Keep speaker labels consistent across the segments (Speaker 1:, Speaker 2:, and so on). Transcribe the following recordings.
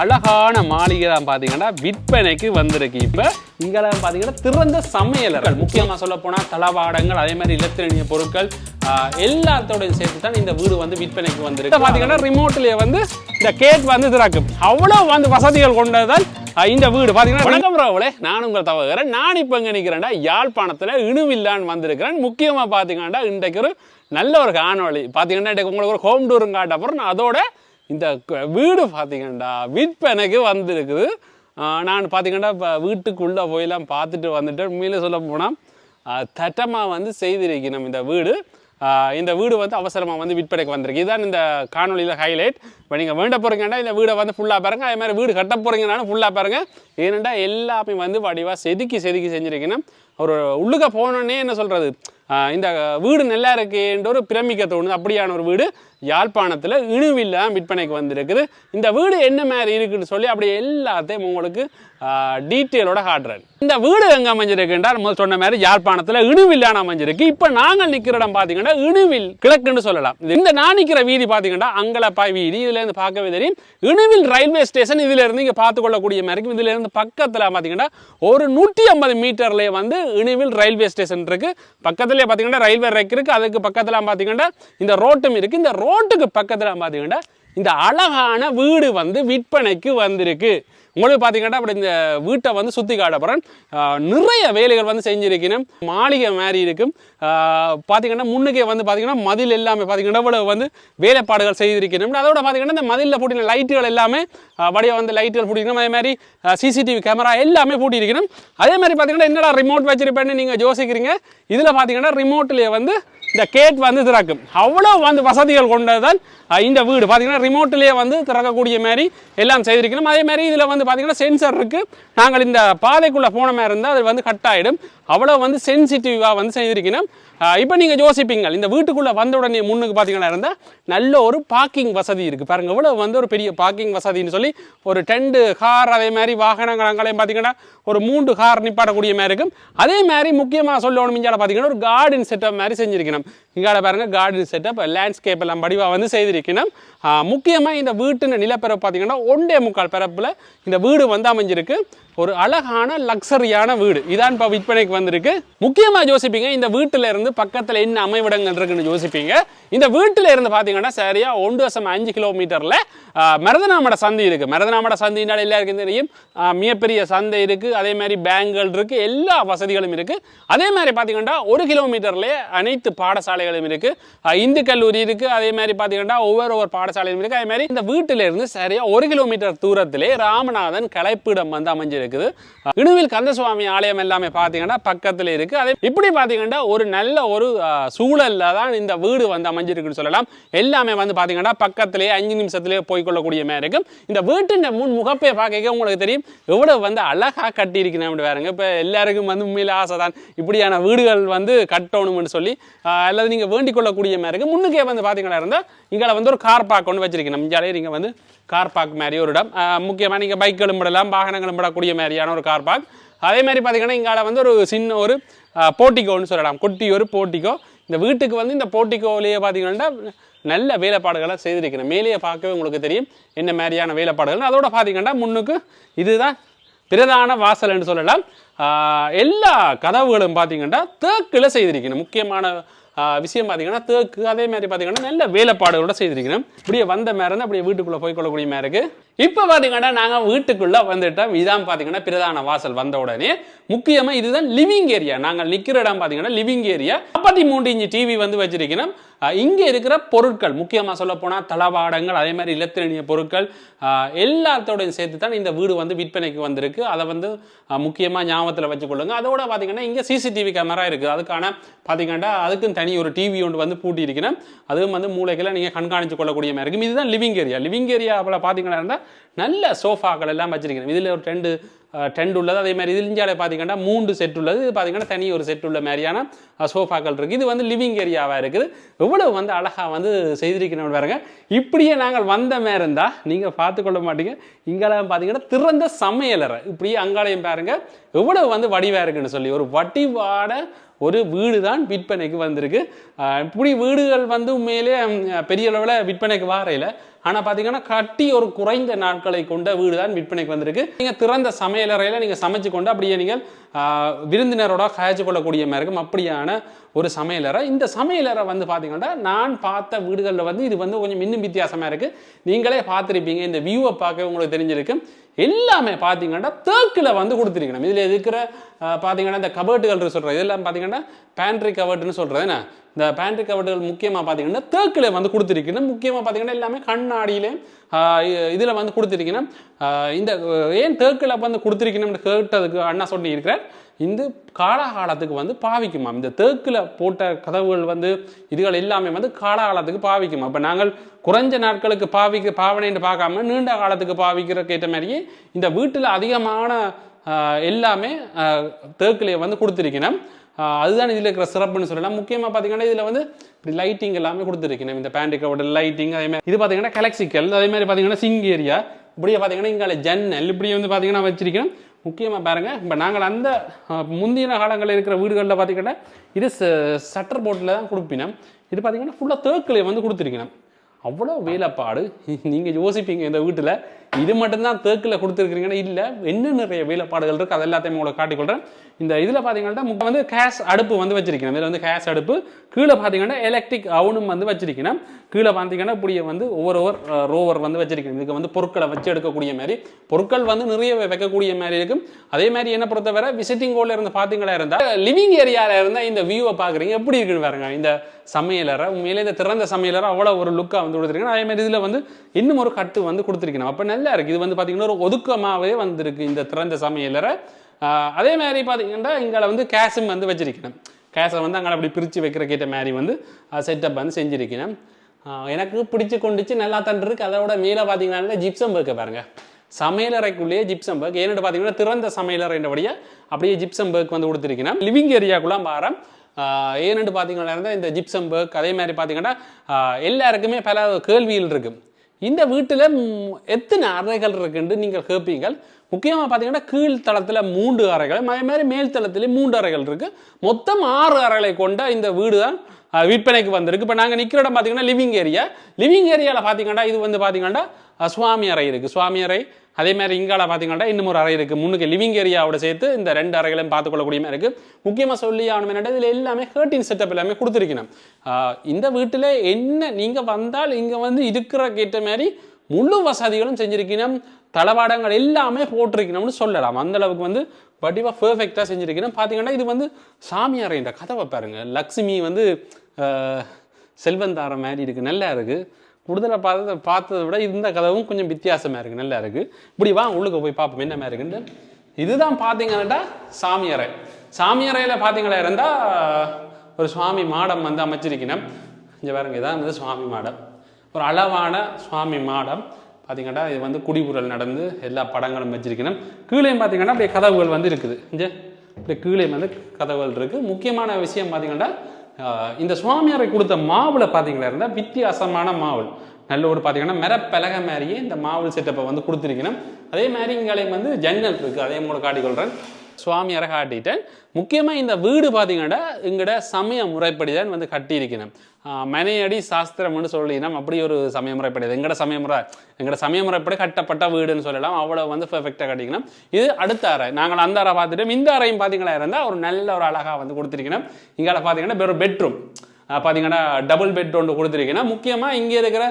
Speaker 1: அழகான மாளிகை தான் பார்த்தீங்கன்னா விற்பனைக்கு வந்திருக்கு. இப்போ இங்கெல்லாம் பார்த்தீங்கன்னா திறந்த சமையலர்கள் முக்கியமாக சொல்ல போனால் தளவாடங்கள் அதே மாதிரி இலத்திரனிய பொருட்கள் எல்லாத்தோடையும் சேர்த்து தான் இந்த வீடு வந்து விற்பனைக்கு வந்திருக்கு. பார்த்தீங்கன்னா ரிமோட்லேயே வந்து இந்த கேட் வந்து திறக்கும். அவ்வளோ வந்து வசதிகள் கொண்டதால் இந்த வீடு. பார்த்தீங்கன்னா வணக்கம். ராவலே. நான் உங்கள் தவறுகிறேன் நான் இப்போ எங்கே நிற்கிறேன்டா யாழ்ப்பாணத்தில் இணுவில்லான்னு வந்திருக்கிறேன். முக்கியமாக பார்த்தீங்கன்னா இன்றைக்கு ஒரு நல்ல ஒரு காணொளி. பார்த்தீங்கன்னா உங்களுக்கு ஒரு ஹோம் டூரும் காட்ட அப்புறம் அதோட இந்த வீடு பார்த்தீங்கன்னா விற்பனைக்கு வந்திருக்குது. நான் பார்த்தீங்கன்னா இப்போ வீட்டுக்குள்ளே போயெல்லாம் பார்த்துட்டு வந்துட்டு உண்மையில சொல்ல போனால் தட்டமாக வந்து செய்திருக்கணும் இந்த வீடு. இந்த வீடு வந்து அவசரமாக வந்து விற்பனைக்கு வந்திருக்கு. இதுதான் இந்த காணொலியில் ஹைலைட் இப்போ நீங்கள் வேண்ட போகிறீங்கன்னா இந்த வீடை வந்து ஃபுல்லாக பாருங்க. அதே மாதிரி வீடு கட்ட போகிறீங்கனாலும் ஃபுல்லாக பாருங்க. ஏனெண்டா எல்லாமே வந்து வடிவாக செதுக்கி செதுக்கி செஞ்சுருக்கீங்கன்னா ஒரு உள்ளுக்க போனோடனே என்ன சொல்கிறது இந்த வீடு நல்லா இருக்குன்ற ஒரு பிரமிக்க தோணுது. அப்படியான ஒரு வீடு யாழ்ப்பாணத்தில் இணுவில்லா விற்பனைக்கு வந்திருக்குது. இந்த வீடு என்ன மாதிரி இருக்குன்னு சொல்லி அப்படி எல்லாத்தையும் உங்களுக்கு டீட்டெயிலோட காட்டுறேன். இந்த வீடு எங்கே அமைஞ்சிருக்குன்றால் முதல் சொன்ன மாதிரி யாழ்ப்பாணத்தில் இணுவில்லான அமைஞ்சிருக்கு. இப்போ நாங்கள் நிற்கிற இடம் பார்த்தீங்கன்னா இணுவில் கிழக்குன்னு சொல்லலாம். இந்த நான் நிற்கிற வீதி பார்த்தீங்கன்னா அங்கலப்பாய் வீதி இதில் இதிலேருந்து பார்க்கவே தெரியும். இணுவில் ரயில்வே ஸ்டேஷன் இதுல இருந்து இங்கே பார்த்து கொள்ளக்கூடிய மாதிரி இதிலேருந்து இதுல இருந்து பக்கத்தில் பார்த்தீங்கன்னா ஒரு நூற்றி ஐம்பது மீட்டர்லேயே வந்து இணுவில் ரயில்வே ஸ்டேஷன் இருக்கு. பக்கத்துலேயே பார்த்தீங்கன்னா ரயில்வே ரெக் இருக்கு. அதுக்கு பக்கத்தில் பார்த்தீங்கன்னா இந்த ரோட்டும் இருக்கு. இந்த ரோட்டுக்கு பக்கத்தில் பார்த்தீங்கன்னா இந்த அழகான வீடு வந்து விற்பனைக்கு வந்திருக்கு. உங்களுக்கு பார்த்தீங்கன்னா அப்படி இந்த வீட்டை வந்து சுற்றி காட்டப்படுறேன் நிறைய வேலைகள் வந்து செஞ்சுருக்கணும். மாளிகை மாதிரி இருக்கும். பார்த்தீங்கன்னா முன்னுக்கே வந்து பார்த்தீங்கன்னா மதில் எல்லாமே பார்த்தீங்கன்னா இவ்வளவு வந்து வேலைப்பாடுகள் செய்திருக்கணும். அதோட பார்த்தீங்கன்னா இந்த மதிலில் பூட்டின லைட்டுகள் எல்லாமே வடியாக வந்து லைட்டுகள் பூட்டிக்கணும் அதே மாதிரி சிசிடிவி கேமரா எல்லாமே பூட்டியிருக்கணும். அதே மாதிரி பார்த்தீங்கன்னா என்னடா ரிமோட் வச்சிருப்பேன்னு நீங்கள் யோசிக்கிறீங்க? இதில் பார்த்தீங்கன்னா ரிமோட்லேயே வந்து இந்த கேட் வந்து திறக்கும். அவ்வளோ வந்து வசதிகள் கொண்டதுதான் இந்த வீடு. பார்த்தீங்கன்னா ரிமோட்லேயே வந்து திறக்கக்கூடிய மாதிரி எல்லாம் செய்திருக்கணும். அதே மாதிரி இதில் வந்து பார்த்தீங்கன்னா சென்சர் இருக்குது நாங்கள் இந்த பாதைக்குள்ளே போன மாதிரி இருந்தால் அது வந்து கட் ஆகிடும் அவ்வளோ வந்து சென்சிட்டிவாக வந்து செய்திருக்கீங்கன்னா இப்போ நீங்கள் யோசிப்பீங்க இந்த வீட்டுக்குள்ளே வந்த உடனே முன்னுக்கு பார்த்தீங்கன்னா இருந்தால் நல்ல ஒரு பார்க்கிங் வசதி இருக்குது பாருங்கள் இவ்வளோ வந்து ஒரு பெரிய பார்க்கிங் வசதின்னு சொல்லி ஒரு டெண்டு கார் அதே மாதிரி வாகனங்கள் அங்கேயும் பார்த்தீங்கன்னா ஒரு மூன்று கார் நிப்பாடக்கூடிய மாதிரி இருக்கும். அதே மாதிரி முக்கியமாக சொல்லணும் இஞ்சால பார்த்தீங்கன்னா ஒரு கார்டன் செட்டப் மாதிரி செஞ்சுருக்கணும். இங்கால பாருங்கள் கார்டன் செட்டப் லேண்ட்ஸ்கேப் எல்லாம் படிவாக வந்து செய்திருக்கணும். முக்கியமாக இந்த வீட்டின் நிலப்பரப்பு பார்த்தீங்கன்னா ஒன்றே முக்கால் பரப்பில் இந்த வீடு வந்து அமைஞ்சிருக்கு. ஒரு அழகான லக்ஸரியான வீடு. இதான் இப்போ விற்பனைக்கு வந்திருக்கு. முக்கியமாக யோசிப்பீங்க இந்த வீட்டில் இருந்து பக்கத்தில் என்ன அமைவிடங்கள் இருக்குன்னு யோசிப்பீங்க. இந்த வீட்டில் இருந்து பார்த்தீங்கன்னா சரியா ஒன்று வருஷம் அஞ்சு கிலோமீட்டரில் மருதநாமட சந்தை இருக்குது மருதநாமட சந்தைனால எல்லாருக்கும் தெரியும். மிகப்பெரிய சந்தை இருக்குது அதே மாதிரி பேங்குகள் இருக்குது எல்லா வசதிகளும் இருக்குது அதே மாதிரி பார்த்தீங்கன்னா ஒரு கிலோமீட்டர்லேயே அனைத்து பாடசாலைகளும் இருக்குது இந்து கல்லூரி இருக்குது அதே மாதிரி பார்த்தீங்கன்னா ஒவ்வொரு ஒவ்வொரு பாடசாலையும் இருக்குது அதே மாதிரி இந்த வீட்டில இருந்து சரியா ஒரு கிலோமீட்டர் தூரத்திலே ராமநாதன் கலைப்பிடம் வந்து அமைஞ்சிருக்கு. இருக்குது. இணுவில் கந்தசுவாமி ஆலயம் எல்லாமே பார்த்தீங்கன்னா பக்கத்தில் இருக்குது அதே இப்படி பார்த்தீங்கன்னா ஒரு நல்ல ஒரு சூழலில் சூழல்ல தான் இந்த வீடு வந்து அமைஞ்சிருக்குன்னு சொல்லலாம். எல்லாமே வந்து பார்த்தீங்கன்னா பக்கத்திலே அஞ்சு நிமிஷத்துலேயே போய்கொள்ளக்கூடிய மாதிரி இருக்கும் இந்த வீட்டின் முன் முகப்பை பார்க்க உங்களுக்கு தெரியும். எவ்வளவு வந்து அழகாக கட்டியிருக்கணும் அப்படி பாருங்க. இப்போ எல்லாருக்கும் வந்து உண்மையில் ஆசை தான் இப்படியான வீடுகள் வந்து கட்டணும்னு சொல்லி அல்லது நீங்கள் வேண்டிக் கொள்ளக்கூடிய மாதிரி இருக்கு. முன்னுக்கே வந்து பார்த்தீங்கன்னா இருந்தால் இங்கே வந்து ஒரு கார் பார்க் ஒன்று வச்சிருக்கணும். இங்காலே நீங்கள் வந்து கார் பார்க் மாதிரி ஒரு இடம். முக்கியமாக நீங்கள் பைக்களும் விடலாம் வாகனங்களும் விடக்கூடிய மாதிரியான ஒரு கார் பார்க் அதே மாதிரி பார்த்தீங்கன்னா இங்கால வந்து ஒரு சின்ன ஒரு போட்டிக்கோன்னு சொல்லலாம். குட்டி ஒரு போட்டிக்கோ. இந்த வீட்டுக்கு வந்து இந்த போட்டிக்கோவிலேயே பார்த்தீங்கன்னா நல்ல வேலைப்பாடுகளை செய்திருக்கிறேன் மேலேயே பார்க்கவே உங்களுக்கு தெரியும் என்ன மாதிரியான வேலைப்பாடுகள். அதோட பார்த்தீங்கன்னா முன்னுக்கு இதுதான் பிரதான வாசல் என்று சொல்லலாம். எல்லா கதவுகளும் பார்த்தீங்கன்னா தேக்கில் செய்திருக்கணும். முக்கியமான விஷயம் பார்த்தீங்கன்னா தேக்கு அதே மாதிரி பார்த்தீங்கன்னா நல்ல வேலைப்பாடுகளோட செய்திருக்கிறேன். இப்படியே வந்த மாதிரி அப்படியே வீட்டுக்குள்ளே போய் கொள்ளக்கூடிய மாதிரி இருக்கு. இப்போ பார்த்தீங்கன்னா நாங்கள் வீட்டுக்குள்ளே வந்துட்டோம் இதான் பார்த்தீங்கன்னா பிரதான வாசல் வந்த உடனே முக்கியமாக இதுதான் லிவிங் ஏரியா நாங்கள் நிற்கிற இடம் பார்த்தீங்கன்னா லிவிங் ஏரியா நாற்பத்தி மூன்று இன்ச்சு டிவி வந்து வச்சிருக்கணும். இங்கே இருக்கிற பொருட்கள் முக்கியமாக சொல்ல போனால் தளவாடங்கள் அதே மாதிரி இலத்திரனிய பொருட்கள் எல்லாத்தோடையும் சேர்த்து தான் இந்த வீடு வந்து விற்பனைக்கு வந்திருக்கு. அதை வந்து முக்கியமாக ஞாபகத்தில் வச்சுக்கொள்ளுங்க. அதோட பார்த்தீங்கன்னா இங்கே சிசிடிவி கேமரா இருக்குது அதுக்கான பார்த்தீங்கன்னா அதுக்கும் தனி ஒரு டிவி ஒன்று வந்து பூட்டி இருக்கிறேன் அதுவும் வந்து மூளைகளை நீங்கள் கண்காணித்து கொள்ளக்கூடிய மாதிரி இருக்கும். இதுதான் லிவிங் ஏரியா லிவிங் ஏரியாவில் பார்த்தீங்கன்னா இருந்தால் நல்ல சோஃபாக்கள் எல்லாம் வச்சிருக்கணும் இதில் ஒரு ரெண்டு டென்ட் உள்ளது. அதே மாதிரி இந்தியாவில் பார்த்தீங்கன்னா மூன்று செட் உள்ளது. இது பார்த்தீங்கன்னா தனி ஒரு செட் உள்ள மாதிரியான சோஃபாக்கள் இருக்குது இது வந்து லிவிங் ஏரியாவாக இருக்குது. எவ்வளவு வந்து அழகாக வந்து செய்திருக்கணும் பாருங்க. இப்படியே நாங்கள் வந்த மாதிரி இருந்தால் நீங்கள் பார்த்துக்கொள்ள மாட்டீங்க. இங்கெல்லாம் பார்த்தீங்கன்னா திறந்த சமையலறை. இப்படியே அங்காலையும் பாருங்கள் எவ்வளவு வந்து வடிவாக இருக்குன்னு சொல்லி. ஒரு வடிவான ஒரு வீடு தான் விற்பனைக்கு வந்திருக்கு. இப்படி வீடுகள் வந்து உண்மையிலே பெரிய அளவில் விற்பனைக்கு வாரையில். ஆனால் பார்த்தீங்கன்னா கட்டி ஒரு குறைந்த நாட்களை கொண்ட வீடு தான் விற்பனைக்கு வந்திருக்கு. நீங்கள் திறந்த சமையலறையில் நீங்கள் சமைச்சு கொண்டு அப்படியே நீங்கள் விருந்தினரோட காய்ச்சி கொள்ளக்கூடிய மாதிரி இருக்கும் அப்படியான ஒரு சமையலறை இந்த சமையலறை வந்து பார்த்தீங்கன்னா நான் பார்த்த வீடுகளில் வந்து இது வந்து கொஞ்சம் இன்னும் வித்தியாசமாக இருக்குது நீங்களே பார்த்துருப்பீங்க. இந்த வியூவை பார்க்க உங்களுக்கு தெரிஞ்சிருக்கு எல்லாமே பார்த்தீங்கன்னா தேக்கில் வந்து கொடுத்துருக்கணும். இதில் இருக்கிற பார்த்தீங்கன்னா இந்த கபர்ட்டுகள் சொல்கிறேன் இதெல்லாம் பார்த்தீங்கன்னா பேண்ட்ரி கபர்ட்னு சொல்கிறது என்ன? இந்த பேண்ட்ரி கபர்ட்டுகள் முக்கியமாக பார்த்தீங்கன்னா தேக்கில் வந்து கொடுத்துருக்கணும். முக்கியமாக பார்த்தீங்கன்னா எல்லாமே கண்ணாடியிலையும் இதில் வந்து கொடுத்துருக்கணும். இந்த ஏன் தேக்கில் வந்து கொடுத்துருக்கணும்னு கேட்டதுக்கு அண்ணா சொல்லி இந்த காலகாலத்துக்கு வந்து பாவிக்குமாம். இந்த தேக்கில் போட்ட கதவுகள் வந்து இதுகள் எல்லாமே வந்து காலகாலத்துக்கு பாவிக்குமா இப்போ நாங்கள் குறைஞ்ச நாட்களுக்கு பாவிக்க பாவனைன்னு பார்க்காம நீண்ட காலத்துக்கு பாவிக்கிறதுக்கு ஏற்ற மாதிரியே இந்த வீட்டில் அதிகமான எல்லாமே தேக்கிலே வந்து கொடுத்துருக்கணும் அதுதான் இதில் இருக்கிற சிறப்புன்னு சொல்லலாம். முக்கியமாக பார்த்தீங்கன்னா இதில் வந்து இப்படி லைட்டிங் எல்லாமே கொடுத்துருக்கணும் இந்த பேண்டிக்கோட லைட்டிங் அதேமாதிரி இது பார்த்தீங்கன்னா கலெக்சிக்கல் அதே மாதிரி பார்த்தீங்கன்னா சிங் ஏரியா இப்படியே பார்த்தீங்கன்னா இங்கே ஜன்னல் இப்படி வந்து பார்த்தீங்கன்னா வச்சிருக்கணும் முக்கியமாக பாருங்க. இப்போ நாங்கள் அந்த முந்தின காலங்களில் இருக்கிற வீடுகளில் பார்த்தீங்கன்னா இது சட்டர் போர்ட்டில் தான் கொடுப்பினோம். இது பார்த்தீங்கன்னா ஃபுல்லாக தேக்கிலே வந்து கொடுத்துருக்கணும் அவ்வளோ வேலைப்பாடு. நீங்கள் யோசிப்பீங்க இந்த வீட்டில். இது மட்டும்தான் தேக்கில் கொடுத்துருக்கீங்கன்னா இல்லை இன்னும் நிறைய வேலைப்பாடுகள் இருக்குது அது எல்லாத்தையும் உங்களுக்கு காட்டிக்கொள்கிறேன் இந்த இதில் பார்த்தீங்கன்னா வந்து கேஸ் அடுப்பு வந்து வச்சிருக்கணும். இதில் வந்து கேஸ் அடுப்பு. கீழே பார்த்தீங்கன்னா எலக்ட்ரிக் அவனும் வந்து வச்சிருக்கணும். கீழே பார்த்தீங்கன்னா இப்படியே வந்து ஒவ்வொரு ஓவர் ரோவர் வந்து வச்சிருக்கணும். இதுக்கு வந்து பொருட்களை வச்சு எடுக்கக்கூடிய மாதிரி. பொருட்கள் வந்து நிறைய வைக்கக்கூடிய மாதிரி இருக்கும். அதே மாதிரி என்ன பொறுத்தவரை விசிட்டிங் கோல்ல இருந்து பார்த்தீங்களா இருந்தால் லிவிங் ஏரியாவில் இருந்தால் இந்த வியூவை பார்க்குறீங்க எப்படி இருக்குன்னு பாருங்க. இந்த சமையலறை உண்மையிலே இந்த திறந்த சமையலரை அவ்வளோ ஒரு லுக்காக வந்து கொடுத்துருக்கீங்க அதே மாதிரி இதில் வந்து இன்னும் ஒரு கட்டு வந்து கொடுத்துருக்கணும். அப்போ நல்ல இருக்கு. இது வந்து பார்த்திங்கன்னா ஒரு ஒதுக்கமாகவே வந்திருக்கு இந்த திறந்த சமையலறை. அதே மாதிரி பார்த்திங்கன்னா இங்கே வந்து கேஷும் வந்து வச்சிருக்கணும். கேஸை வந்து அங்கே அப்படி பிரித்து வைக்கிறக்கேற்ற மாதிரி வந்து செட்டப் வந்து செஞ்சுருக்கணும். எனக்கு பிடிச்சி கொண்டுச்சு நல்லா தான் இருக்கு. அதோட மேலே பார்த்தீங்கன்னா ஜிப்சம் பேக்க பாருங்க. சமையலறைக்குள்ளேயே ஜிப்சம் பர்க் ஏன்னு பார்த்தீங்கன்னா திறந்த சமையலறைன்றபடியே அப்படியே ஜிப்சம் பேக் வந்து கொடுத்துருக்கணும் லிவிங் ஏரியாக்குள்ள மாறம் ஏன்னு பார்த்தீங்கன்னா இந்த ஜிப்சம் பேக் அதே மாதிரி பார்த்தீங்கன்னா எல்லாருக்குமே பல கேள்விகள் இருக்கு. இந்த வீட்டில் எத்தனை அறைகள் இருக்குன்னு நீங்கள் கேட்பீங்கள் முக்கியமாக பார்த்தீங்கன்னா கீழ் தளத்தில் மூன்று அறைகள் அதே மாதிரி மேல் தளத்திலே மூன்று அறைகள் இருக்குது மொத்தம் ஆறு அறைகளை கொண்ட இந்த வீடு தான் விற்பனைக்கு வந்திருக்கு. இப்போ நாங்கள் நிற்கிற இடம் பார்த்தீங்கன்னா லிவிங் ஏரியா லிவிங் ஏரியாவில் பார்த்தீங்கன்னா இது வந்து பார்த்தீங்கன்னா சுவாமி அறை இருக்குது சுவாமி அறை அதே மாதிரி இங்கால பார்த்தீங்கன்னா இன்னும் ஒரு அறை இருக்குது முன்னுக்கு லிவிங் ஏரியாவோட சேர்த்து இந்த ரெண்டு அறைகளையும் பார்த்துக்கொள்ளக்கூடிய மாதிரி இருக்குது முக்கியமாக சொல்லி ஆகணும் என்னடா இதில் எல்லாமே ஹேர்டின் செட்டப் எல்லாமே கொடுத்துருக்கணும். இந்த வீட்டில் என்ன நீங்கள் வந்தால் இங்கே வந்து இருக்கிற கேட்ட மாதிரி முழு வசதிகளும் செஞ்சுருக்கணும். தளவாடங்கள் எல்லாமே போட்டிருக்கணும்னு சொல்லலாம். அந்த அளவுக்கு வந்து வடிவாக பெர்ஃபெக்டாக செஞ்சுருக்கணும். பார்த்தீங்கன்னா இது வந்து சாமி அறைன்ற கதவை பாருங்கள் லக்ஷ்மி வந்து ஆஹ், செல்வந்தார மாதிரி இருக்குது நல்லா இருக்குது உடுதலை பார்த்ததை பார்த்ததை விட இந்த கதவும் கொஞ்சம் வித்தியாசமாக இருக்குது நல்லா இருக்குது இப்படி வா உள்ளுக்கு போய் பார்ப்போம் என்ன மாதிரி இருக்குன்னு இதுதான் பார்த்தீங்கன்னா சாமியறை சாமியறையில் பார்த்தீங்களா இருந்தால் ஒரு சுவாமி மாடம் வந்து அமைச்சிருக்கணும். இங்கே பாருங்க இதான் வந்து சுவாமி மாடம். ஒரு அளவான சுவாமி மாடம். பார்த்தீங்கன்னா இது வந்து குடிபுரல் நடந்து எல்லா படங்களும் வச்சிருக்கணும். கீழே பார்த்தீங்கன்னா அப்படியே கதவுகள் வந்து இருக்குது. இங்கே இப்படி கீழே வந்து கதவுகள் இருக்குது முக்கியமான விஷயம் பார்த்தீங்கன்னா இந்த சுவாமியாரை கொடுத்த மாவுல பார்த்தீங்களா இருந்தால் வித்தியாசமான மாவுள் நல்ல ஒரு பார்த்தீங்கன்னா மெரப்பலகை மாதிரியே இந்த மாவுள் செட்டப்பை வந்து கொடுத்துருக்கணும். அதே மாதிரி இங்கே வந்து ஜன்னல் இருக்குது அதே மூலம் காட்டிக்கொள்கிறேன் சுவாமியாரை காட்டிட்டேன். முக்கியமாக இந்த வீடு பார்த்தீங்கன்னா எங்கட சமய முறைப்படி தான் வந்து கட்டியிருக்கணும். மனையடி சாஸ்திரம்னு சொல்லினோம் அப்படி ஒரு சமய முறைப்படி. எங்கட சமய முறை எங்கட சமய முறைப்படி கட்டப்பட்ட வீடுன்னு சொல்லலாம். அவ்வளோ வந்து பெர்ஃபெக்டாக கட்டிக்கணும். இது அடுத்த அறை. நாங்கள் அந்த அறை பார்த்துட்டோம். இந்த அறையும் பார்த்தீங்களா இருந்தால் ஒரு நல்ல ஒரு அழகாக வந்து கொடுத்துருக்கணும். இங்கால பார்த்தீங்கன்னா ஒரு பெட்ரூம் பார்த்தீங்கன்னா டபுள் பெட் ஒன்று கொடுத்துருக்கீங்கன்னா முக்கியமாக இங்கே இருக்கிற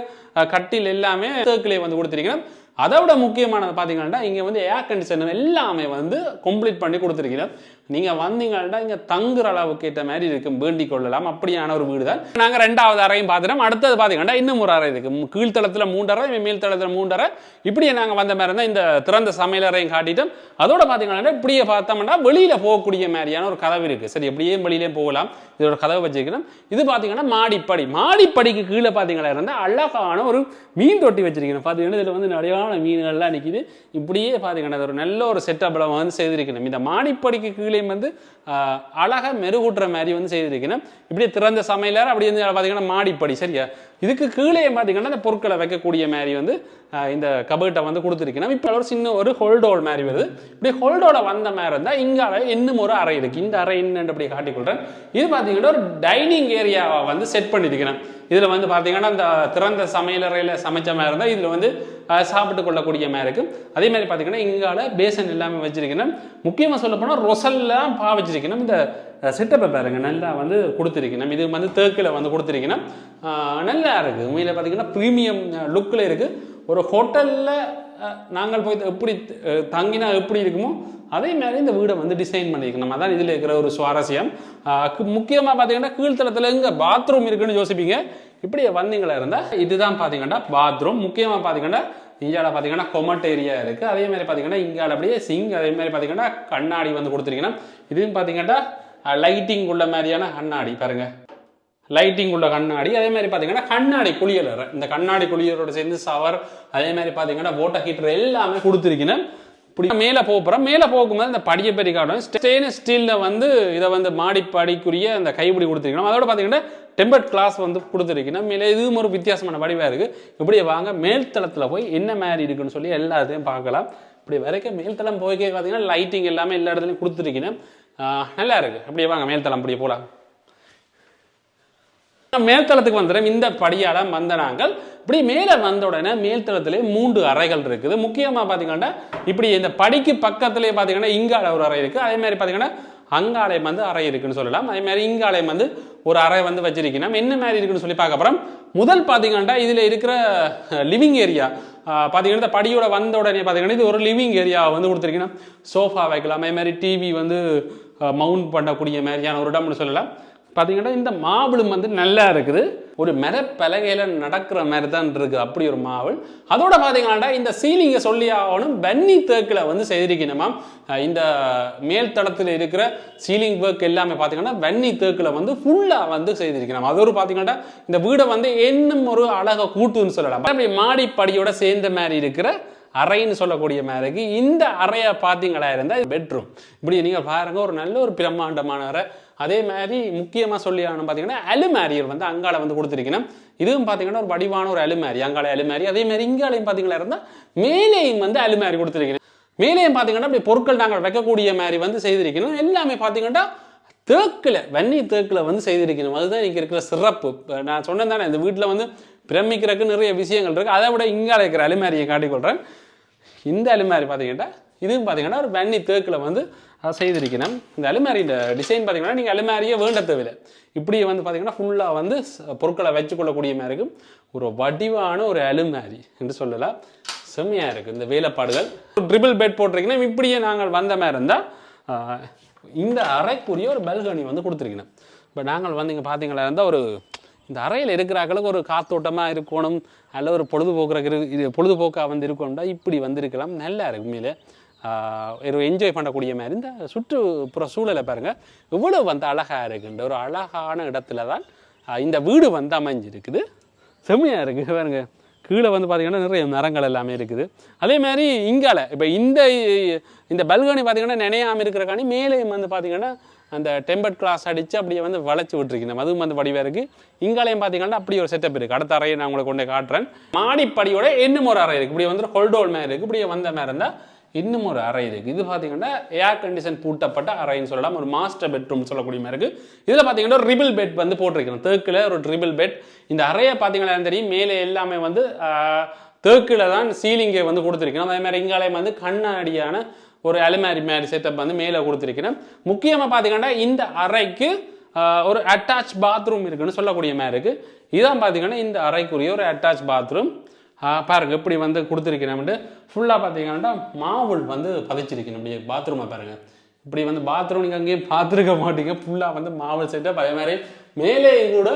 Speaker 1: கட்டில் எல்லாமே தேக்கிலே வந்து கொடுத்துருக்கீங்கன்னா அதை விட முக்கியமானது பார்த்தீங்கன்னா இங்கே வந்து ஏர் கண்டிஷனர் எல்லாமே வந்து கம்ப்ளீட் பண்ணி கொடுத்துருக்கீங்க நீங்கள் வந்தீங்கன்னா இங்கே தங்குற அளவுக்கு ஏற்ற மாதிரி இருக்கும் வேண்டிக் கொள்ளலாம். அப்படியான ஒரு வீடு தான் நாங்கள் ரெண்டாவது அறையும் பார்த்துட்டோம். அடுத்தது பார்த்தீங்கன்னா இன்னும் ஒரு அறை இருக்குது கீழ்த்தளத்தில் மூன்றரை மேல்தளத்தில் மூன்றரை. இப்படியே நாங்கள் வந்த மாதிரி இருந்தால் இந்த திறந்த சமையலறையும் காட்டிட்டோம். அதோட பார்த்தீங்கன்னா இப்படியே பார்த்தோம்னா வெளியில் போகக்கூடிய மாதிரியான ஒரு கதவு இருக்குது சரி எப்படியே வெளியிலே போகலாம். இதோட கதவை வச்சிருக்கணும். இது பார்த்தீங்கன்னா மாடிப்படி. மாடிப்படிக்கு கீழே பார்த்தீங்கன்னா இருந்தால் அழகான ஒரு மீன் தொட்டி வச்சிருக்கணும். பார்த்தீங்கன்னா இதில் வந்து நிறையா அழகான மீன்கள்லாம் நிற்கிது இப்படியே பார்த்தீங்கன்னா அது ஒரு நல்ல ஒரு செட்டப்பில் வந்து செய்திருக்கணும். இந்த மாடிப்படிக்கு கீழே வந்து அழகாக அழகா மெருகூட்டுற மாதிரி வந்து செய்திருக்கணும். இப்படியே திறந்த சமையலர் அப்படி வந்து பார்த்தீங்கன்னா மாடிப்படி சரியா? இதுக்கு கீழே பார்த்தீங்கன்னா இந்த பொருட்களை வைக்கக்கூடிய மாதிரி வந்து இந்த கபர்ட்டை வந்து கொடுத்துருக்கணும். இப்போ ஒரு சின்ன ஒரு ஹோல்டோல் மாதிரி வருது. இப்படி ஹோல்டோட வந்த மாதிரி இருந்தால் இங்கே இன்னும் ஒரு அறை இருக்கு. இந்த அறை என்னன்னு அப்படி காட்டிக்கொள்கிறேன் இது பார்த்தீங்கன்னா ஒரு டைனிங் ஏரியாவை வந்து செட் பண்ணியிருக்கிறேன் இதில் வந்து பார்த்தீங்கன்னா இந்த திறந்த சமையலறையில் சமைச்ச மாதிரி இருந்தால் இதில் வந்து சாப்பிட்டு கொள்ளக்கூடிய மாதிரி இருக்குது அதே மாதிரி பார்த்தீங்கன்னா இங்கால பேசன் எல்லாமே வச்சிருக்கணும். முக்கியமாக சொல்ல போனால் ரொசல்லாம் பா வச்சிருக்கணும். இந்த செட்டப்பை பாருங்க. நல்லா வந்து கொடுத்துருக்கணும். இது வந்து தேக்கில் வந்து கொடுத்துருக்கணும். நல்லா இருக்குது உண்மையில் பார்த்தீங்கன்னா ப்ரீமியம் லுக்கில் இருக்குது ஒரு ஹோட்டலில் நாங்கள் போய் எப்படி தங்கினா எப்படி இருக்குமோ அதே மாதிரி இந்த வீடை வந்து டிசைன் பண்ணியிருக்கணும் அதான் இதில் இருக்கிற ஒரு சுவாரஸ்யம். முக்கியமாக பார்த்தீங்கன்னா கீழ்த்தளத்தில் எங்கே பாத்ரூம் இருக்குன்னு யோசிப்பீங்க. இப்படி வந்தீங்களா இருந்தால் இதுதான் பார்த்தீங்கன்னா பாத்ரூம் முக்கியமாக பார்த்தீங்கன்னா இந்தியாவில் பார்த்தீங்கன்னா கொமட் ஏரியா இருக்குது அதே மாதிரி பார்த்தீங்கன்னா இங்கால அப்படியே சிங் அதே மாதிரி பார்த்தீங்கன்னா கண்ணாடி வந்து கொடுத்துருக்கீங்கன்னா இதுவும் பார்த்தீங்கன்னா லைட்டிங் உள்ள மாதிரியான கண்ணாடி பாருங்க. லைட்டிங் உள்ள கண்ணாடி அதே மாதிரி பார்த்தீங்கன்னா கண்ணாடி குளியலறை. இந்த கண்ணாடி குளியலோட சேர்ந்து சவர் அதே மாதிரி பார்த்தீங்கன்னா வாட்டர் ஹீட்டர் எல்லாமே கொடுத்துருக்கீங்கன்னா இப்படி மேலே போகிறோம் மேலே போகும்போது இந்த படிய பெரிய காட்டும் ஸ்டெயின்லெஸ் ஸ்டீலில் வந்து இதை வந்து மாடி படிக்குரிய அந்த கைப்பிடி கொடுத்துருக்கணும். அதோட பார்த்தீங்கன்னா டெம்பர்ட் கிளாஸ் வந்து கொடுத்துருக்கணும். மேலே இதுவும் ஒரு வித்தியாசமான வடிவாக இருக்குது இப்படி வாங்க. மேல்தளத்தில் போய் என்ன மாதிரி இருக்குன்னு சொல்லி எல்லாத்தையும் பார்க்கலாம். இப்படி வரைக்கும் மேல்தளம் போய்க்கே பார்த்தீங்கன்னா லைட்டிங் எல்லாமே எல்லா இடத்துலையும் கொடுத்துருக்கணும். நல்லா இருக்குது அப்படியே வாங்க. மேல்தளம் அப்படியே போகலாம் மேல்தளத்துக்கு வந்துடும் இந்த படியால வந்த நாங்கள். இப்படி மேலே வந்த உடனே மேல்தளத்திலே மூன்று அறைகள் இருக்குது. முக்கியமாக பார்த்தீங்கன்னா இப்படி இந்த படிக்கு பக்கத்திலே பார்த்தீங்கன்னா இங்கால ஒரு அறை இருக்குது அதே மாதிரி பார்த்தீங்கன்னா அங்காலயம் வந்து அறை இருக்குன்னு சொல்லலாம். அதே மாதிரி இங்காலயம் வந்து ஒரு அறை வந்து வச்சிருக்கணும். என்ன மாதிரி இருக்குன்னு சொல்லி பார்க்க போகிறோம் முதல் பார்த்தீங்கன்னா இதில் இருக்கிற லிவிங் ஏரியா பார்த்தீங்கன்னா இந்த படியோட வந்த உடனே பார்த்தீங்கன்னா இது ஒரு லிவிங் ஏரியா வந்து கொடுத்துருக்கீங்கன்னா சோஃபா வைக்கலாம். அதே மாதிரி டிவி வந்து மவுண்ட் பண்ணக்கூடிய மாதிரியான ஒரு இடம்னு சொல்லலாம். பார்த்தீங்கன்னா இந்த மாவிளும் வந்து நல்லா இருக்குது. ஒரு மரப்பலகையில் நடக்கிற மாதிரி தான் இருக்குது அப்படி ஒரு மாவுள் அதோட பார்த்தீங்கன்னா இந்த சீலிங்கை சொல்லி ஆகணும். பன்னி தேக்கில் வந்து செய்திருக்கணுமா இந்த மேல் தளத்தில் இருக்கிற சீலிங் ஒர்க் எல்லாமே பார்த்தீங்கன்னா வன்னி தேக்கில் வந்து ஃபுல்லாக வந்து செய்திருக்கணும் அது ஒரு பார்த்தீங்கன்னா இந்த வீடை வந்து இன்னும் ஒரு அழகை கூட்டுன்னு சொல்லலாம். அப்படி மாடிப்படியோட சேர்ந்த மாதிரி இருக்கிற அறைன்னு சொல்லக்கூடிய மாதிரி இந்த அறையை பார்த்தீங்களா இருந்தால் பெட்ரூம் இப்படி நீங்கள் பாருங்கள் ஒரு நல்ல ஒரு பிரம்மாண்டமான அறை. அதே மாதிரி முக்கியமாக சொல்லி ஆகணும் பார்த்தீங்கன்னா அலுமேரியர் வந்து அங்காள வந்து கொடுத்துருக்கணும். இதுவும் பார்த்தீங்கன்னா ஒரு வடிவான ஒரு அலுமாரி. அங்காள அலுமாரி. அதே மாதிரி இங்காலையும் பார்த்தீங்களா இருந்தால் மேலேயும் வந்து அலுமாரி கொடுத்துருக்கணும். மேலேயும் பார்த்தீங்கன்னா அப்படி பொருட்கள் நாங்கள் வைக்கக்கூடிய மாதிரி வந்து செய்திருக்கணும். எல்லாமே பார்த்தீங்கன்னா தேக்கில் வன்னி தேக்கில் வந்து செய்திருக்கணும். அதுதான் இங்கே இருக்கிற சிறப்பு. இப்போ நான் சொன்னேன் தானே இந்த வீட்டில் வந்து பிரமிக்கிறதுக்கு நிறைய விஷயங்கள் இருக்குது அதை விட இங்கே இருக்கிற அலுமாரியை காட்டிக்கொள்கிறேன் இந்த அலுமாரி பார்த்தீங்கன்னா இதுவும் பார்த்தீங்கன்னா ஒரு வன்னி தேக்கில் வந்து அதை செய்திருக்கணும் இந்த அலுமாரியோட டிசைன் பார்த்தீங்கன்னா நீங்கள் அலுமாரியே வேண்ட தேவையில்லை. இப்படி வந்து பார்த்தீங்கன்னா ஃபுல்லாக வந்து பொருட்களை வச்சுக்கொள்ளக்கூடிய மாதிரி இருக்கும். ஒரு வடிவான ஒரு அலுமாரி என்று சொல்லலாம். செம்மையாக இருக்குது இந்த வேலைப்பாடுகள். ட்ரிபிள் பெட் போட்டிருக்கீங்கன்னா இப்படியே நாங்கள் வந்த மாதிரி இருந்தால் இந்த அறைக்குரிய ஒரு பல்கனி வந்து கொடுத்துருக்கணும் இப்போ நாங்கள் வந்து இங்கே பார்த்தீங்களா இருந்தால் ஒரு இந்த அறையில் இருக்கிறாக்களுக்கு ஒரு காத்தோட்டமாக இருக்கணும். அல்ல ஒரு பொழுதுபோக்குறக்கு இது பொழுதுபோக்காக வந்து இருக்கணும்டா இப்படி வந்திருக்கலாம் நல்லா இருக்கு உண்மையிலே என்ஜாய் பண்ணக்கூடிய மாதிரி இந்த சுற்றுப்புற சூழலை பாருங்கள் இவ்வளோ வந்து அழகாக இருக்குன்ற ஒரு அழகான இடத்துல தான் இந்த வீடு வந்து அமைஞ்சிருக்குது. செம்மையாக இருக்குது பாருங்க. கீழே வந்து பார்த்தீங்கன்னா நிறைய மரங்கள் எல்லாமே இருக்குது. அதே மாதிரி இங்கால இப்போ இந்த இந்த பல்கனி பார்த்தீங்கன்னா நினையாமல் இருக்கிற காணி மேலேயும் வந்து பார்த்தீங்கன்னா அந்த டெம்பர்ட் கிளாஸ் அடித்து அப்படியே வந்து வளைச்சி விட்டுருக்கணும் அதுவும் வந்து வடிவாக இருக்குது இங்காலையும் பார்த்தீங்கன்னா அப்படி ஒரு செட்டப் இருக்குது அடுத்த அறையை நான் உங்களுக்கு கொண்டு காட்டுறேன். மாடிப்படியோட இன்னும் ஒரு அறை இருக்குது இப்படி வந்து ஹோல்டோல் மாதிரி இருக்குது இப்படியே வந்த மாதிரி இருந்தால் இன்னும் ஒரு அறை இருக்குது இது பார்த்தீங்கன்னா ஏர் கண்டிஷன் பூட்டப்பட்ட அறைன்னு சொல்லலாம். ஒரு மாஸ்டர் பெட்ரூம் சொல்லக்கூடிய மாதிரி இருக்குது இதில் பார்த்தீங்கன்னா ஒரு ரிபிள் பெட் வந்து போட்டிருக்கணும். தேக்கில் ஒரு ட்ரிபிள் பெட் இந்த அறையை பார்த்தீங்கன்னா தெரியும் மேலே எல்லாமே வந்து தேக்கில் தான் சீலிங்கை வந்து கொடுத்துருக்கணும். அதே மாதிரி இங்காலயம் வந்து கண்ணாடியான ஒரு அலுமாரி மாதிரி செட்டப் வந்து மேலே கொடுத்துருக்கணும். முக்கியமாக பார்த்தீங்கன்னா இந்த அறைக்கு ஒரு அட்டாச் பாத்ரூம் இருக்குன்னு சொல்லக்கூடிய மாதிரி இருக்குது இதான் பார்த்தீங்கன்னா இந்த அறைக்குரிய ஒரு அட்டாச் பாத்ரூம் பாருங்கள் எப்படி வந்து கொடுத்துருக்கணும்ட்டு ஃபுல்லாக பார்த்தீங்கன்னா மாவுள் வந்து பதிச்சிருக்கணும். அப்படியே பாத்ரூமை பாருங்கள் இப்படி வந்து பாத்ரூம் நீங்கள் அங்கேயும் பார்த்துருக்க மாட்டீங்க. ஃபுல்லாக வந்து மாவுள் செட்டப் அதே மாதிரி. மேலே கூட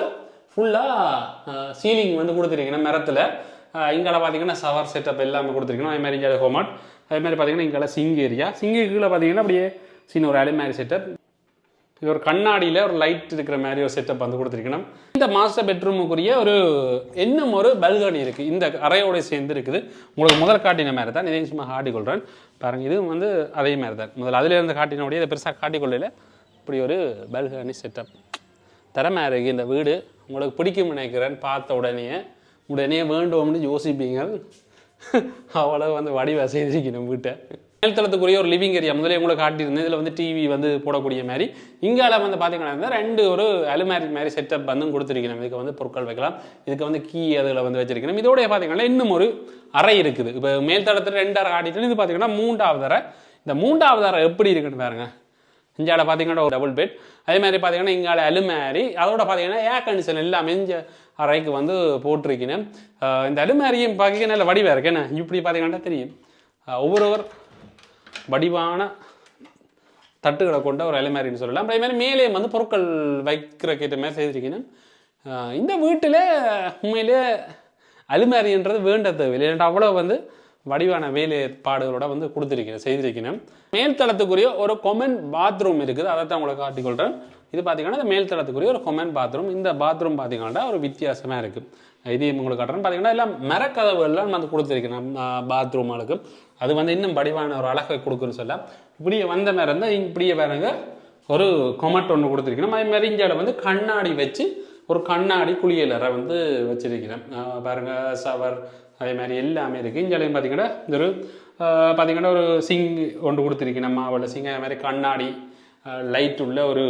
Speaker 1: ஃபுல்லாக சீலிங் வந்து கொடுத்துருக்கணும் மரத்தில். இங்கால பார்த்தீங்கன்னா சவர் செட்டப் எல்லாமே கொடுத்துருக்கணும். அதே மாதிரி இங்கே ஹோமாட் அதே மாதிரி பார்த்தீங்கன்னா இங்கால சிங் ஏரியா சிங்கு கீழே பார்த்தீங்கன்னா அப்படியே சின்ன ஒரு அலுமாரி செட்டப் இது ஒரு கண்ணாடியில் ஒரு லைட் இருக்கிற மாதிரி ஒரு செட்டப் வந்து கொடுத்துருக்கணும். இந்த மாஸ்டர் பெட்ரூமுக்குரிய ஒரு இன்னும் ஒரு பல்கனி இருக்குது இந்த அறையோட சேர்ந்து இருக்குது. உங்களுக்கு முதல் காட்டின மாதிரி தான். இதையும் சும்மா காட்டிக்கொள்கிறேன் பாருங்க இதுவும் வந்து அதே மாதிரி தான். முதல்ல அதில் இருந்து காட்டினோடைய இதை பெருசாக காட்டிக்கொள்ளல. இப்படி ஒரு பல்கனி செட்டப் திறமை இருக்குது இந்த வீடு. உங்களுக்கு பிடிக்கும் நினைக்கிறேன். பார்த்த உடனே உடனே வேண்டும்னு யோசிப்பீங்க. அவ்வளோ வந்து வடிவ செய்திருக்கணும் வீட்டை. மேல்தளத்துக்குரிய ஒரு லிவிங் ஏரியா முதலே உங்களுக்கு காட்டியிருந்தேன். இதில் வந்து டிவி வந்து போடக்கூடிய மாதிரி. இங்கால வந்து பார்த்தீங்கன்னா ரெண்டு ஒரு அலுமாரி மாதிரி செட்டப் வந்து கொடுத்துருக்கணும் இதுக்கு வந்து பொருட்கள் வைக்கலாம். இதுக்கு வந்து கீ அதில் வந்து வச்சிருக்கணும் இதோடைய பார்த்தீங்கன்னா இன்னும் ஒரு அறை இருக்குது. இப்போ மேல்தளத்தில் ரெண்டு அறை காட்டிட்டு இது பார்த்தீங்கன்னா மூன்றாவது அறை. இந்த மூன்றாவது அறை எப்படி இருக்குன்னு பாருங்க. இஞ்சால பார்த்தீங்கன்னா ஒரு டபுள் பெட் அதே மாதிரி பார்த்தீங்கன்னா இங்கால அலுமாரி அதோட பார்த்தீங்கன்னா ஏர் கண்டிஷன் எல்லாமே இஞ்ச அறைக்கு வந்து போட்டிருக்கணும் இந்த அலுமாரியும் பார்க்க நல்ல வடிவாக இருக்கு. என்ன? இப்படி பார்த்தீங்கன்னா தெரியும். ஒவ்வொருவர் வடிவான தட்டுகளை கொண்ட ஒரு அலைமாரின்னு சொல்லலாம். அதே மாதிரி மேலே வந்து பொருட்கள் வைக்கிற கேட்ட மாதிரி செய்திருக்கணும் இந்த வீட்டில் உண்மையிலே அலுமாரின்றது வேண்ட தேவையில்லை. ஏன்னா அவ்வளோ வந்து வடிவான வேலைப்பாடுகளோட வந்து கொடுத்துருக்கேன் செய்திருக்கிறேன் மேல்தளத்துக்குரிய ஒரு கொமன் பாத்ரூம் இருக்குது. அதை தான் உங்களை காட்டிக்கொள்கிறேன் இது பார்த்தீங்கன்னா இந்த மேல்தளத்துக்குரிய ஒரு கொமன் பாத்ரூம் இந்த பாத்ரூம் பார்த்தீங்கன்னா ஒரு வித்தியாசமாக இருக்குது இது உங்களுக்கு காட்டுறேன். பார்த்தீங்கன்னா எல்லாம் மரக்கதவுகள்லாம் வந்து கொடுத்துருக்கணும் பாத்ரூம்களுக்கு அது வந்து இன்னும் வடிவான ஒரு அழகை கொடுக்குன்னு சொல்ல. இப்படியே வந்த மாதிரி இருந்தால் இப்படியே பாருங்க ஒரு கொமட் ஒன்று கொடுத்துருக்கணும். அதே மாதிரி இங்கே வந்து கண்ணாடி வச்சு ஒரு கண்ணாடி குளியலறை வந்து வச்சிருக்கிறேன். பாருங்க சவர் அதே மாதிரி எல்லாமே இருக்குது இங்கேயும் பார்த்தீங்கன்னா இந்த ஒரு பார்த்தீங்கன்னா ஒரு சிங் ஒன்று கொடுத்துருக்கேன் மாவில் சிங் அதே மாதிரி கண்ணாடி லைட் உள்ள ஒரு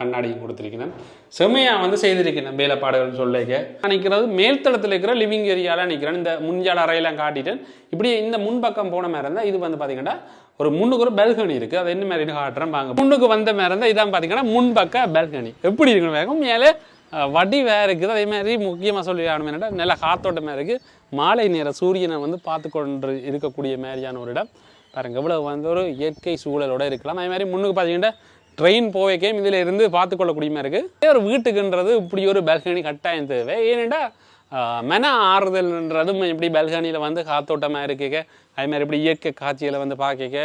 Speaker 1: கண்ணாடியும் கொடுத்துருக்கிறேன். செம்மையாக வந்து செய்திருக்கிறேன் வேலைப்பாடுகள் சொல்லிக்க. நான் நிற்கிறது மேல்தளத்தில் இருக்கிற லிவிங் ஏரியாவில் நிற்கிறேன் இந்த முன்ஜால அறையெல்லாம் காட்டிட்டேன். இப்படி இந்த முன்பக்கம் போன மாதிரி இருந்தால் இது வந்து பார்த்தீங்கன்னா ஒரு முன்னுக்கு ஒரு பெல்கனி இருக்குது அது என்ன மாதிரி காட்டுறேன் பாங்க முன்னுக்கு வந்த மாதிரி இருந்தால் இதான் பார்த்தீங்கன்னா முன்பக்க பெல்கனி எப்படி இருக்கணும் வேகம் மேலே வடி வேறு இருக்குது. அதே மாதிரி முக்கியமாக சொல்லி ஆகணும் என்னடா நல்ல காத்தோட்டமாக இருக்குது மாலை நேர சூரியனை வந்து பார்த்து கொண்டு இருக்கக்கூடிய மாதிரியான ஒரு இடம். பாருங்க எவ்வளோ வந்து ஒரு இயற்கை சூழலோட இருக்கலாம். அதே மாதிரி முன்னுக்கு பார்த்தீங்கன்னா ட்ரெயின் போவைக்கே இதில் இருந்து பார்த்து மாதிரி இருக்குது ஒரு வீட்டுக்குன்றது இப்படி ஒரு பால்கனி கட்டாயம் தேவை. ஏனெண்டா மென மன ஆறுதல்ன்றதும் இப்படி பால்கனியில் வந்து காத்தோட்டமாக இருக்க அதுமாதிரி இப்படி இயற்கை காட்சிகளை வந்து பார்க்க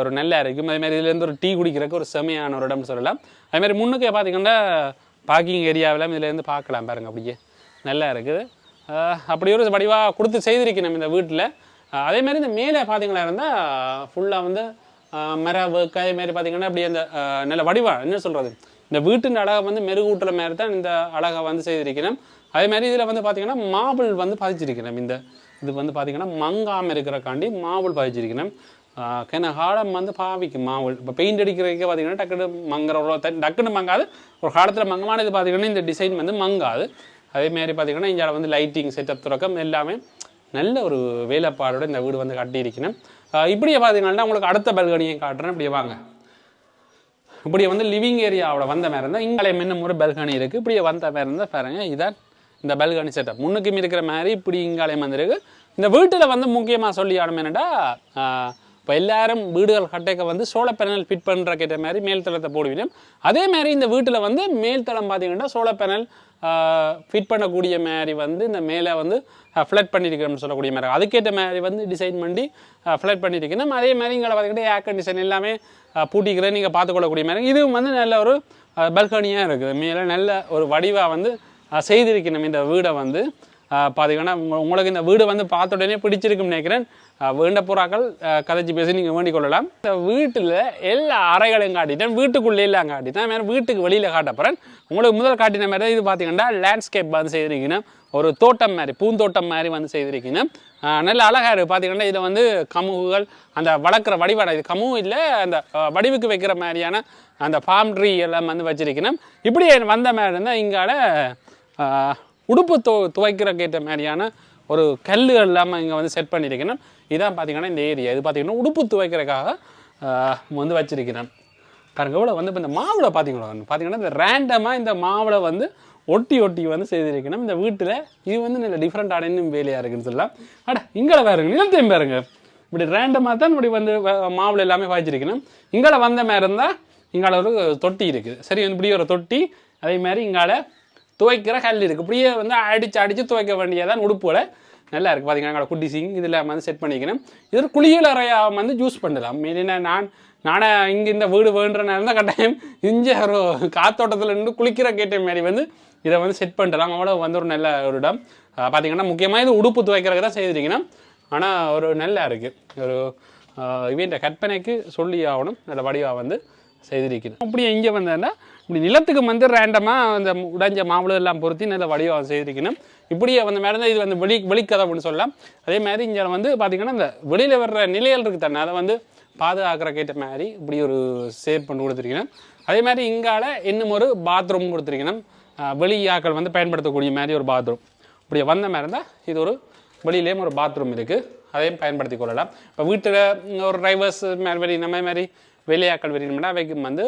Speaker 1: ஒரு நல்லா இருக்கும். அதுமாதிரி இதுலேருந்து ஒரு டீ குடிக்கிறதுக்கு ஒரு செமையான ஒரு இடம்னு சொல்லலாம். அதுமாதிரி முன்னுக்கே முன்னுக்கு பார்த்தீங்கன்னா பார்க்கிங் ஏரியாவில் இதுலேருந்து பார்க்கலாம் பாருங்கள் அப்படியே. நல்லா இருக்குது. அப்படி ஒரு வடிவாக கொடுத்து செய்திருக்கணும் இந்த வீட்டில். அதே மாதிரி இந்த மேலே பார்த்தீங்களா இருந்தால் ஃபுல்லாக வந்து ஆஹ் கை மாரி பார்த்தீங்கன்னா அப்படி அந்த நல்ல வடிவா என்ன சொல்கிறது இந்த வீட்டின் அழகை வந்து மெருகூட்டுற மாதிரி தான் இந்த அழகை வந்து செய்திருக்கிறேன் அதே மாதிரி இதில் வந்து பார்த்தீங்கன்னா மாவுள் வந்து பதிச்சிருக்கிறேன் இந்த இது வந்து பார்த்தீங்கன்னா மங்காமல் இருக்கிறக்காண்டி மாவுள் பதிச்சிருக்கிறேன் கிண காலம் வந்து பாவிக்கும் மாவுள் இப்போ பெயிண்ட் அடிக்கிறதுக்கு பார்த்தீங்கன்னா டக்குனு மங்குற ஒரு டக்குன்னு டக்குனு மங்காது. ஒரு காலத்தில் மங்கமானது பார்த்தீங்கன்னா இந்த டிசைன் வந்து மங்காது. அதே மாதிரி பார்த்தீங்கன்னா இங்கே வந்து லைட்டிங் செட்டப் துறக்கம் எல்லாமே நல்ல ஒரு வேலைப்பாடோட இந்த வீடு வந்து கட்டியிருக்கணும் இப்படியே பார்த்தீங்கன்னா உங்களுக்கு அடுத்த பல்கனியை காட்டுறேன். இப்படியே வாங்க. இப்படி வந்து லிவிங் ஏரியாவோட வந்த மாதிரி இருந்தால் இங்கே மின்னும் ஒரு பல்கனி இருக்குது இப்படியே வந்த மாதிரி இருந்தால் பாருங்க இதான் இந்த பல்கனி செட்டப் முன்னுக்கும் இருக்கிற மாதிரி இப்படி இங்காலயம் வந்திருக்கு. இந்த வீட்டில் வந்து முக்கியமாக சொல்லி ஆடும் என்னடா இப்போ எல்லாரும் வீடுகள் கட்டைக்க வந்து சோழ பேனல் ஃபிட் பண்ணுற கேட்ட மாதிரி மேல்தளத்தை போடுவீங்க. அதே மாதிரி இந்த வீட்டில் வந்து மேல்தளம் பார்த்தீங்கன்னா சோள பேனல் ஃபிட் பண்ணக்கூடிய மாதிரி வந்து இந்த மேலே வந்து ஃப்ளட் பண்ணியிருக்கணும்னு சொல்லக்கூடிய மாதிரி. அதுக்கேற்ற மாதிரி வந்து டிசைன் பண்ணி ஃப்ளட் பண்ணியிருக்கணும் அதே மாதிரி இங்கே பார்த்துக்கிட்டே ஏர் கண்டிஷன் எல்லாமே பூட்டிக்கிற நீங்கள் பார்த்துக்கொள்ளக்கூடிய மாதிரி. இதுவும் வந்து நல்ல ஒரு பல்கனியாக இருக்குது. மேலே நல்ல ஒரு வடிவாக வந்து செய்திருக்கணும் இந்த வீடை வந்து. பார்த்தீங்கன்னா உங்களுக்கு இந்த வீடு வந்து பார்த்த உடனே பிடிச்சிருக்குன்னு நினைக்கிறேன். வேண்ட புறாக்கள் கதைச்சு பேசி நீங்கள் வேண்டிக் கொள்ளலாம். இந்த வீட்டில் எல்லா அறைகளையும் காட்டிட்டேன். வீட்டுக்குள்ளே எல்லாம் காட்டிட்டேன். வேறு வீட்டுக்கு வெளியில் காட்டப்போகிறேன் உங்களுக்கு முதல் காட்டின மாதிரி இது பார்த்தீங்கன்னா லேண்ட்ஸ்கேப் வந்து செய்திருக்கணும். ஒரு தோட்டம் மாதிரி பூந்தோட்டம் மாதிரி வந்து செய்திருக்கணும். நல்ல அழகாக இருக்குது பார்த்தீங்கன்னா இதில் வந்து கமுகுகள் அந்த வளர்க்குற வடிவடை இது கமுகு இல்லை அந்த வடிவுக்கு வைக்கிற மாதிரியான அந்த ஃபார்ம் ட்ரீ எல்லாம் வந்து வச்சிருக்கணும். இப்படி வந்த மாதிரி இருந்தால் இங்கால உடுப்பு துவ துவைக்கிற கேட்ட மாதிரியான ஒரு கல்லுகள் இல்லாமல் இங்கே வந்து செட் பண்ணியிருக்கணும் இதான் பார்த்தீங்கன்னா இந்த ஏரியா இது பார்த்தீங்கன்னா உடுப்பு துவைக்கிறதுக்காக வந்து வச்சிருக்கிறேன். பாருங்க இவ்வளோ வந்து இப்போ இந்த மாவில் பார்த்தீங்களா பார்த்தீங்கன்னா இந்த ரேண்டமாக இந்த மாவில் வந்து ஒட்டி ஒட்டி வந்து செய்திருக்கணும். இந்த வீட்டில் இது வந்து நல்ல டிஃப்ரெண்ட் இன்னும் வேலையாக இருக்குன்னு சொல்லலாம். அட இங்கே பாருங்க நிலத்தையும் பாருங்க. இப்படி ரேண்டமாக தான் இப்படி வந்து மாவில் எல்லாமே வாய்ச்சிருக்கணும் இங்கே வந்த மாதிரி இருந்தால் இங்கால ஒரு தொட்டி இருக்குது சரி இப்படி ஒரு தொட்டி அதே மாதிரி இங்கால துவைக்கிற கல் இருக்குது இப்படியே வந்து அடித்து அடித்து துவைக்க வேண்டியதான் உடுப்புல. நல்லா இருக்குது பார்த்தீங்கன்னா குட்டி சிங் இதில் வந்து செட் பண்ணிக்கணும். இது ஒரு குளியல் அறையாக வந்து யூஸ் பண்ணலாம். மெயினாக நான் நானே இங்கே இந்த வீடு வேண்டுறனால நேரம் தான் கட்டாயம் இங்கே ஒரு காத்தோட்டத்தில் நின்று குளிக்கிற கேட்ட மாதிரி வந்து இதை வந்து செட் பண்ணிடலாம் அவ்வளோ வந்து ஒரு நல்ல ஒரு இடம். பார்த்தீங்கன்னா முக்கியமாக இது உடுப்பு துவைக்கிறதுக்கு தான் செய்திருக்கணும். ஆனால் ஒரு நல்லா இருக்குது ஒரு இவன் கற்பனைக்கு சொல்லி ஆகணும். நல்ல வடிவாக வந்து செய்திருக்கணும் அப்படியே இங்கே வந்தேன்னா இப்படி நிலத்துக்கு வந்து ரேண்டமாக அந்த உடைஞ்ச மாவுளம் எல்லாம் பொருத்தி நல்ல வடிவம் செய்திருக்கணும். இப்படியே வந்த மேடம் இது வந்து வெளி வெளிக்கதவுன்னு சொல்லலாம். அதே மாதிரி இங்கே வந்து பார்த்தீங்கன்னா இந்த வெளியில் வர்ற நிலைகள் இருக்குது தானே அதை வந்து பாதுகாக்கிற கேட்ட மாதிரி இப்படி ஒரு சேவ் பண்ணி கொடுத்துருக்கணும். அதே மாதிரி இங்கால இன்னும் ஒரு பாத்ரூம் கொடுத்துருக்கணும். வெளியாக்கள் வந்து பயன்படுத்தக்கூடிய மாதிரி ஒரு பாத்ரூம் இப்படி வந்த மாதிரி இருந்தால் இது ஒரு வெளியிலேயும் ஒரு பாத்ரூம் இருக்குது அதையும் பயன்படுத்தி கொள்ளலாம். இப்போ வீட்டில் ஒரு டிரைவர்ஸ் மாதிரி இந்த மாதிரி வேலையாட்கள் வெறினா அவைக்கும் வந்து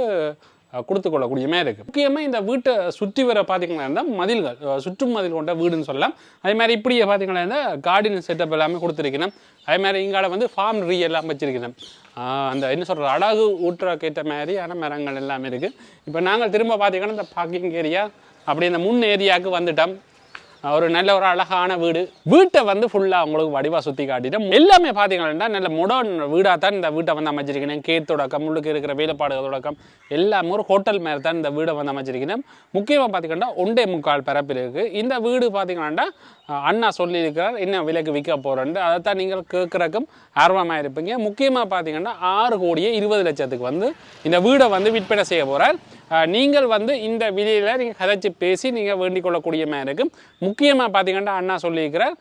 Speaker 1: கொடுத்து கொள்ளக்கூடியமே இருக்குது முக்கியமாக இந்த வீட்டை சுற்றி வர பார்த்தீங்கன்னா இருந்தால் மதில்கள் சுற்றும் மதில் கொண்ட வீடுன்னு சொல்லலாம். அதே மாதிரி இப்படியே பார்த்தீங்கன்னா இருந்தால் கார்டன் செட்டப் எல்லாமே கொடுத்துருக்கணும். அதே மாதிரி இங்கால வந்து ஃபார்ம் ரீ எல்லாம் வச்சிருக்கணும். அந்த என்ன சொல்கிற அழகு ஊற்றுறக்கேற்ற மாதிரியான மரங்கள் எல்லாமே இருக்குது இப்போ நாங்கள் திரும்ப பார்த்தீங்கன்னா இந்த பார்க்கிங் ஏரியா அப்படி இந்த முன் ஏரியாவுக்கு வந்துட்டோம். ஒரு நல்ல ஒரு அழகான வீடு. வீட்டை வந்து ஃபுல்லாக உங்களுக்கு வடிவாக சுற்றி காட்டிட்டோம் எல்லாமே பார்த்தீங்கன்னா நல்ல முடன் வீடாக தான் இந்த வீட்டை வந்து அமைச்சிருக்கணும் கேட் தொடக்கம் உள்ளுக்கு இருக்கிற வேலைப்பாடுகள் தொடக்கம் எல்லாமே ஒரு ஹோட்டல் மாதிரி தான் இந்த வீடை வந்து அமைச்சிருக்கணும் முக்கியமாக பார்த்தீங்கன்னா ஒண்டே முக்கால் பரப்பில் இருக்குது இந்த வீடு பார்த்தீங்கன்னா அண்ணா சொல்லியிருக்கிறார் என்ன விலைக்கு விற்க போகிறேன்ட்டு அதை தான் நீங்கள் கேட்குறக்கும் ஆர்வமாக இருப்பீங்க. முக்கியமாக பார்த்தீங்கன்னா ஆறு கோடியே இருபது லட்சத்துக்கு வந்து இந்த வீடை வந்து விற்பனை செய்ய போகிறார் நீங்கள் வந்து இந்த விதியில் நீங்கள் கதைச்சி பேசி நீங்கள் வேண்டிக் கொள்ளக்கூடிய மாதிரி இருக்கும் முக்கியமாக பார்த்தீங்கன்னா அண்ணா சொல்லியிருக்கிறார்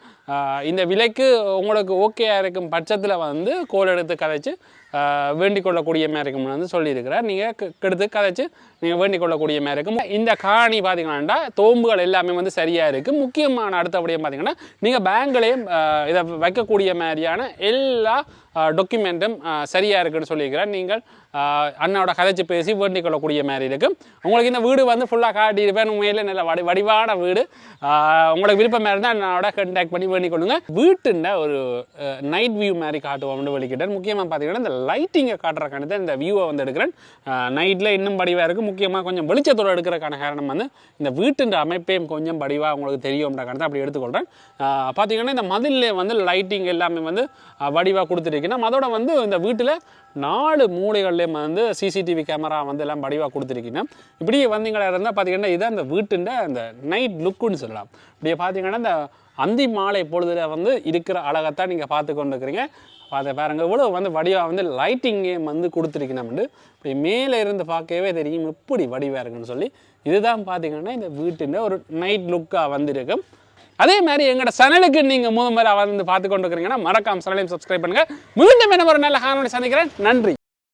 Speaker 1: இந்த விலைக்கு உங்களுக்கு ஓகேயாக இருக்கும் பட்சத்தில் வந்து கோல் எடுத்து கதைச்சு வேண்டிக் கொள்ளக்கூடிய மாதிரி இருக்கும்னு வந்து சொல்லியிருக்கிறார். நீங்கள் கெடுத்து கதைச்சு நீங்கள் வேண்டிக் கொள்ளக்கூடிய மாதிரி இருக்கும். இந்த காணி பார்த்தீங்கன்னா தோம்புகள் எல்லாமே வந்து சரியாக இருக்குது முக்கியமான அடுத்தபடியாக பார்த்தீங்கன்னா நீங்கள் பேங்க்லேயும் இதை வைக்கக்கூடிய மாதிரியான எல்லா டாக்குமெண்ட்டும் சரியாக இருக்குன்னு சொல்லியிருக்கிறேன் நீங்கள் அண்ணாவோட கதைச்சு பேசி வேண்டிக் கொள்ளக்கூடிய மாதிரி இருக்கும். உங்களுக்கு இந்த வீடு வந்து ஃபுல்லாக காட்டியிருப்பேன். உண்மையிலே நல்ல வடி வடிவான வீடு. ஆஹ் உங்களுக்கு விருப்பமாக இருந்தால் அண்ணாவோட கண்டாக்ட் பண்ணி பண்ணிக்கொள்ளுங்க வீட்டுண்ட ஒரு நைட் வியூ மாதிரி காட்டுவோம்னு வெளிக்கிட்டேன் முக்கியமாக பார்த்தீங்கன்னா இந்த லைட்டிங்கை காட்டுறக்கான தான் இந்த வியூவை வந்து எடுக்கிறேன். நைட்டில் இன்னும் படிவாக இருக்குது முக்கியமாக கொஞ்சம் வெளிச்சத்தோடு எடுக்கிறக்கான காரணம் வந்து இந்த வீட்டுன்ற அமைப்பையும் கொஞ்சம் படிவாக உங்களுக்கு தெரியும்ன்றக்கான தான் அப்படி எடுத்துக்கொள்கிறேன் பார்த்தீங்கன்னா இந்த மதிலே வந்து லைட்டிங் எல்லாமே வந்து வடிவாக கொடுத்துருக்கீங்கன்னா அதோட வந்து இந்த வீட்டில் நாலு மூலைகள்லேயும் வந்து சிசிடிவி கேமரா வந்து எல்லாம் வடிவாக கொடுத்துருக்கீங்க இப்படியே வந்தீங்களா இருந்தால் பார்த்தீங்கன்னா இதுதான் அந்த வீட்டுண்ட அந்த நைட் லுக்குன்னு சொல்லலாம். இப்படியே பார்த்தீங்கன்னா இந்த அந்தி மாலை பொழுதில் வந்து இருக்கிற அழகைத்தான் நீங்கள் பார்த்து கொண்டுருக்குறீங்க. பார்த்து அதை பாருங்க இவ்வளோ வந்து வடிவாக வந்து லைட்டிங்கே வந்து கொடுத்துருக்கணும்னு இப்படி மேலே இருந்து பார்க்கவே தெரியும் எப்படி வடிவாக இருக்குன்னு சொல்லி. இதுதான் பார்த்தீங்கன்னா இந்த வீட்டுன்ற ஒரு நைட் லுக்காக வந்திருக்கும். அதே மாதிரி எங்களோட சேனலுக்கு நீங்கள் முதல் முறை வந்து பார்த்து கொண்டு இருக்கிறீங்கன்னா மறக்காம சேனலையும் சப்ஸ்கிரைப் பண்ணுங்கள் மீண்டும் என்ன ஒரு நல்ல காணொலி சந்திக்கிறேன். நன்றி.